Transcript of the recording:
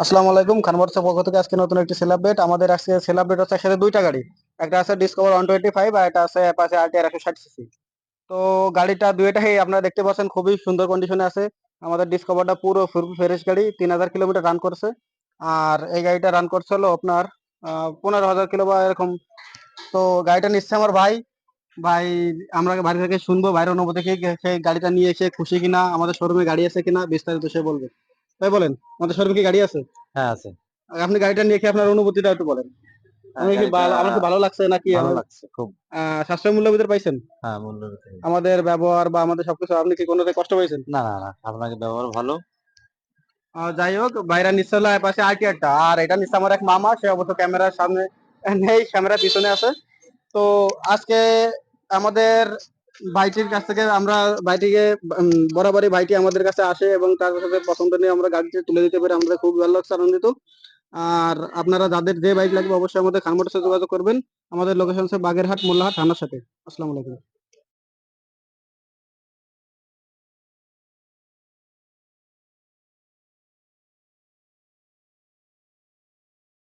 আসসালামু আলাইকুম খানমোটরসের পক্ষ থেকে আজকে নতুন একটি সেল আমাদের আজকে সেল হচ্ছে একসাথে দুইটা গাড়ি। একটা আছে ডিসকভার ওয়ান টোয়েন্টি ফাইভ আর একটা আছে অ্যাপাচে আরটিআর একশো ষাট সিসি তো গাড়িটা দুইটাই আপনারা দেখতে পাচ্ছেন, খুবই সুন্দর কন্ডিশনে আছে। আমাদের ডিসকভারটা পুরো ফ্রেশ গাড়ি, তিন হাজার কিলোমিটার রান করছে। আর এই গাড়িটা রান করছে হলো আপনার পনেরো হাজার কিলো বা এরকম। তো গাড়িটা নিচ্ছে আমার ভাই। ভাই, আমরা বাড়ি থেকে শুনব, ভাইয়ের অনুভূতি সেই গাড়িটা নিয়ে এসে খুশি কিনা, আমাদের শোরুমে গাড়ি আছে কিনা, বিস্তারিত সে বলবে। তাই বলেন? আমাদের শোরুমে কি গাড়ি আছে? হ্যাঁ আছে। আপনি গাড়িটা নিয়ে কি আপনার অনুভূতিটা একটু বলেন? আমি কি ভালো আমার ভালো লাগছে নাকি ভালো লাগছে খুব। সাশ্রয় মূল্যের ভিতরে পাইছেন? হ্যাঁ মূল্য। আমাদের ব্যবহার বা আমাদের সবকিছু আপনি কি কোনোটাই কষ্ট পাইছেন? না না না আপনাকে ব্যবহার ভালো। যাই হোক বাইরা নিচ্ছে হলো পাশে আইটিআরটা আর এটা নিচ্ছে আমার এক মামা সে অবশ্য ক্যামেরার সামনে নেই ক্যামেরার পিছনে আছে। তো আজকে আমাদের ভাইটির কাছ থেকে আমরা ভাইটিকে বরাবরই ভাইটি আমাদের কাছে আসে এবং তার সাথে পছন্দ নিয়ে আমরা গাড়িটি তুলে দিতে পারি। আমাদের খুব ভালো লাগছে, আনন্দিত। আর আপনারা যাদের যে বাইক লাগবে অবশ্যই আমাদের খান মোটরসে যোগাযোগ করবেন। আমাদের লোকেশন হচ্ছে বাগেরহাট, মোল্লাহাট, থানার সাথে। আসসালামু আলাইকুম।